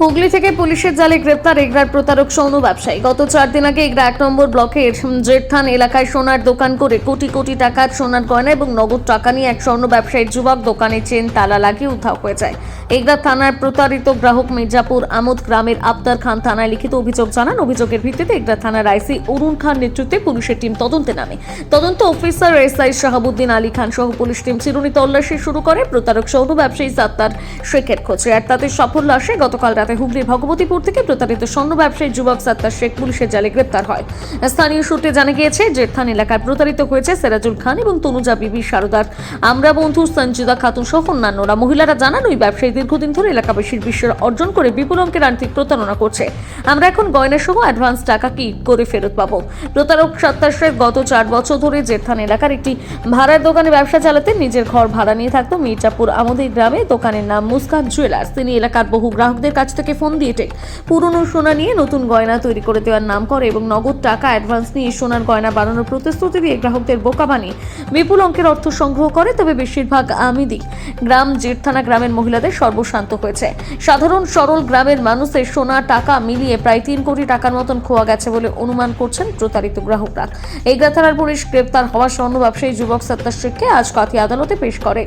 হুগলি থেকে পুলিশের জালে গ্রেপ্তার এগরার প্রতারক স্বর্ণ ব্যবসায়ী। গত চার দিন আগে এগরা এক নম্বর ব্লকের জেঠথান এলাকায় সোনার দোকান করে কোটি কোটি টাকার সোনার গয়না এবং নগদ টাকা নিয়ে এক স্বর্ণ ব্যবসায়ীর যুবক দোকানে চেন, তালা লাগিয়ে উধাও হয়ে যায়। এগরা থানার প্রতারিত গ্রাহক মির্জাপুর আমোদ গ্রামের আবদার খান থানায় লিখিত অভিযোগ জানান। অভিযোগের ভিত্তিতে এগরা থানার আইসি অরুণ খান নেতৃত্বে পুলিশের টিম তদন্তে নামে। তদন্ত অফিসার এসআই শাহাবুদ্দিন আলী খান সহ পুলিশ টিম চিরুনি তল্লাশি শুরু করে। প্রতারক স্বর্ণ ব্যবসায়ী সাত্তার শেখের খোঁজে। আর তাতে সাফল্য আসে গতকাল রাতে হুগলির ভগবতীপুর থেকে প্রতারিত স্বর্ণ ব্যবসায়ী যুবক সাত্তার শেখ পুলিশের জালে গ্রেপ্তার হয়। স্থানীয় সূত্রে জানা গিয়েছে, জেঠথান এলাকায় প্রতারিত হয়েছে সেরাজুল খান এবং তনুজা বিবি সারদার। আমরা বন্ধু সঞ্জিদা খাতুন সহ অন্যান্যরা। মহিলারা জানান, ওই ব্যবসায়ী দীর্ঘদিন ধরে এলাকাবাসীর বিশ্বের অর্জন করে বিপুল অঙ্কের আর্থিক প্রতারণা করছে। আমরা এখন গয়না সহ অ্যাডভান্স টাকা কি করে ফেরত পাবো? প্রতারক সাত্তার শেখ গত চার বছর ধরে জেঠথান এলাকার একটি ভাড়ার দোকানে ব্যবসা চালাতে নিজের ঘর ভাড়া নিয়ে থাকতো মির্জাপুর আমাদের গ্রামে। দোকানের নাম মুস্কান জুয়েলার্স। তিনি এলাকার বহু গ্রাহকদের কাছ থেকে ফোন দিয়ে টেক। পুরনো সোনা নিয়ে নতুন গয়না তৈরি করে দেওয়ার নাম করে এবং নগদ টাকা অ্যাডভান্স নিয়ে সোনার গয়না বানানোর প্রতিশ্রুতি দিয়ে গ্রাহকদের বোকা বানিয়ে বিপুল অঙ্কের অর্থ সংগ্রহ করে, তবে বেশিরভাগ আমিদি গ্রাম জেঠথানা গ্রামের মহিলাদের সর্বশান্ত হয়েছে। সাধারণ সরল গ্রামের মানুষের সোনা টাকা মিলিয়ে প্রায় তিন কোটি টাকার মতন খোয়া গেছে বলে অনুমান করছেন প্রতারিত গ্রাহকরা। এই থানার পুলিশ গ্রেপ্তার হওয়া স্বর্ণ ব্যবসায়ী যুবক সত্তার শেখকে আজ কাথি আদালতে পেশ করে।